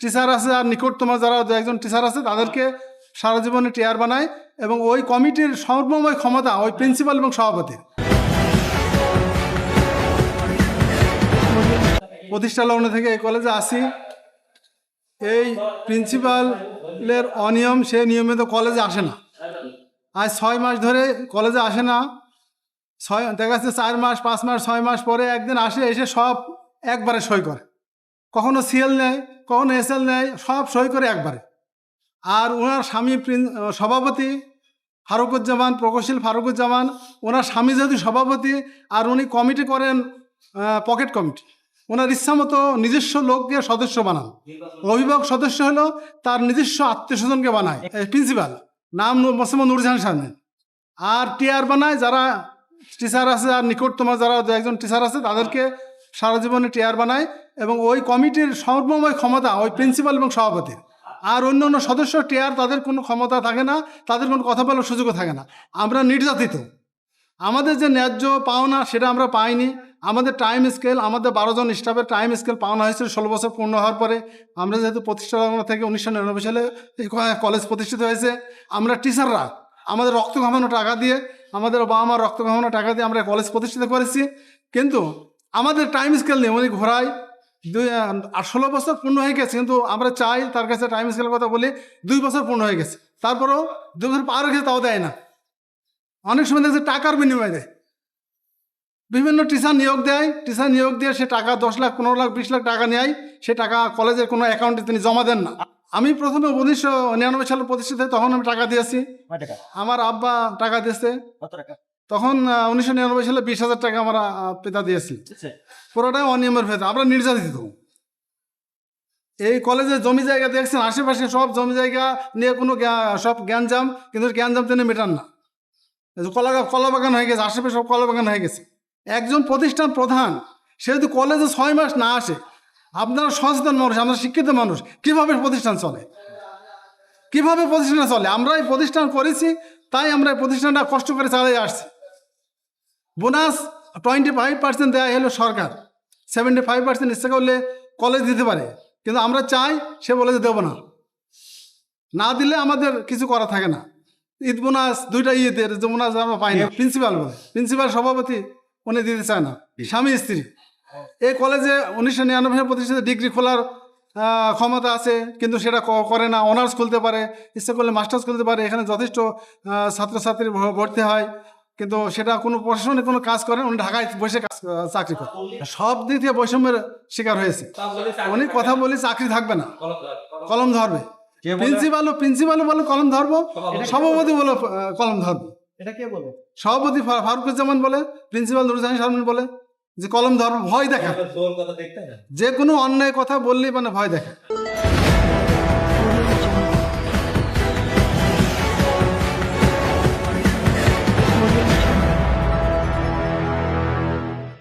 Teacher আছে আর নিকটতম যারা একজন টিচার আছে, তাদেরকে সারা জীবনে টিয়ার বানায় এবং ওই কমিটির সর্বময় ক্ষমতা ওই প্রিন্সিপাল এবং সভাপতির। প্রতিষ্ঠা লগ্ন থেকে এই কলেজে আসি। এই প্রিন্সিপালের অনিয়ম, সে নিয়মিত কলেজে আসে না। আজ ছয় মাস ধরে কলেজে আসে না। ছয়, দেখা যাচ্ছে চার মাস, পাঁচ মাস, ছয় মাস পরে একদিন আসে, এসে সব একবারে সই করে। কখনো সিএল নেয়, কখনো এসএল নেয়, সব সই করে একবারে। আর ওনার স্বামী সভাপতি ফারুকুজ্জামান, প্রকৌশল ফারুকুজ্জামান ওনার স্বামী যেহেতু সভাপতি, আর উনি কমিটি করেন পকেট কমিটি ওনার ইচ্ছা মতো নিজস্ব লোককে সদস্য বানান। অভিভাবক সদস্য হলো তার নিজস্ব আত্মীয় স্বজনকে বানায় প্রিন্সিপাল। নাম মোসাম্মদ নুরজাহান সামনে আর টিআর বানায়, যারা টিচার আছে, আর নিকটতম যারা একজন টিচার আছে, তাদেরকে সারা জীবনে টিআর বানায় এবং ওই কমিটির সর্বময় ক্ষমতা, ওই প্রিন্সিপাল এবং সভাপতির। আর অন্য অন্য সদস্য টিআর তাদের কোনো ক্ষমতা থাকে না, তাদের কোনো কথা বলার সুযোগও থাকে না। আমরা নির্যাতিত। আমাদের যে ন্যায্য পাওনা সেটা আমরা পাইনি। আমাদের টাইম স্কেল আমাদের বারো জন স্টাফের টাইম স্কেল পাওনা হয়েছিল ষোলো বছর পূর্ণ হওয়ার পরে। আমরা যেহেতু প্রতিষ্ঠা থেকে উনিশশো নিরানব্বই সালে এই কলেজ প্রতিষ্ঠিত হয়েছে। আমরা টিচাররা আমাদের রক্ত ঘামানো টাকা দিয়ে, আমাদের বাবা মার রক্ত ঘামানো টাকা দিয়ে আমরা কলেজ প্রতিষ্ঠিত করেছি। কিন্তু আমাদের টাইম স্কেল নেই উনি ঘোরায় দুই আর ষোলো বছর পূর্ণ হয়ে গেছে কিন্তু আমরা চাই তার কাছে টাইম স্কেলের কথা বলি দুই বছর পূর্ণ হয়ে গেছে। তারপরেও দুই বছর পার হয়ে তাও দেয় না। অনেক সময় দেখছে টাকার বিনিময়ে দেয়। বিভিন্ন টিচার নিয়োগ দেয় টিচার নিয়োগ দিয়ে সে টাকা দশ লাখ পনেরো লাখ বিশ লাখ টাকা নেয় সে টাকা কলেজের কোনো অ্যাকাউন্টে তিনি জমা দেন না। আমি প্রথমে উনিশশো নিরানব্বই সালে প্রতিষ্ঠিত তখন আমি টাকা দিয়েছি। আমার আব্বা টাকা দিয়েছে। কত টাকা? তখন উনিশশো নিরানব্বই সালে বিশ হাজার টাকা আমরা পিতা দিয়েছি। বুঝছে পুরোটাই অনিয়মের ভেতর আমরা নির্যাতিত। এই কলেজে জমি জায়গা দেখছেন আশেপাশে সব জমি জায়গা নিয়ে কোনো সব জ্ঞানজাম কিন্তু জ্ঞানজাম তিনি মেটান না। কলা কলা বাগান হয়ে গেছে আশেপাশে সব কলা বাগান হয়ে গেছে। একজন প্রতিষ্ঠান প্রধান সে যদি কলেজে ছয় মাস না আসে আপনারা সচেতন মানুষ আমরা শিক্ষিত মানুষ কীভাবে প্রতিষ্ঠান চলে? কীভাবে প্রতিষ্ঠান চলে? আমরা এই প্রতিষ্ঠান করেছি তাই আমরা এই প্রতিষ্ঠানটা কষ্ট করে চালিয়ে আসছি। বোনাস টোয়েন্টি ফাইভ পার্সেন্ট দেওয়া হলো সরকার। সেভেন্টি ফাইভ পার্সেন্ট ইচ্ছে করলে কলেজ দিতে পারে কিন্তু আমরা চাই সে বলে যে দেবো না। না দিলে আমাদের কিছু করা থাকে না। ঈদ বোনাস দুইটা ঈদের যে বোনাস আমরা পাই না। প্রিন্সিপাল বলে। প্রিন্সিপাল সভাপতি উনি দিতে চায় না। স্বামী স্ত্রী। এই কলেজে উনিশশো নিরানব্বই সালে প্রতিষ্ঠিত ডিগ্রি খোলার ক্ষমতা আছে কিন্তু সেটা করে না। অনার্স খুলতে পারে ইচ্ছে করলে মাস্টার্স খুলতে পারে। এখানে যথেষ্ট ছাত্রছাত্রী ভর্তি হয়। কিন্তু সেটা কোনো প্রশাসনে কোনো কাজ করেন উনি ঢাকায় বসে কাজ চাকরি করেন। সব দিক থেকে বৈষম্যের শিকার হয়েছে। উনি কথা বলি চাকরি থাকবে না। কলম ধরবে? প্রিন্সিপালও প্রিন্সিপালও বলে কলম ধরবো সভাপতি। বলে কলম ধরবো। এটা কে বলে? সভাপতি ফারুকুজ্জামান বলে প্রিন্সিপাল নুরজাহান শর্মিন বলে যে কলম ধরবো ভয় দেখা যে কোনো অন্যায় কথা বললেই মানে ভয় দেখা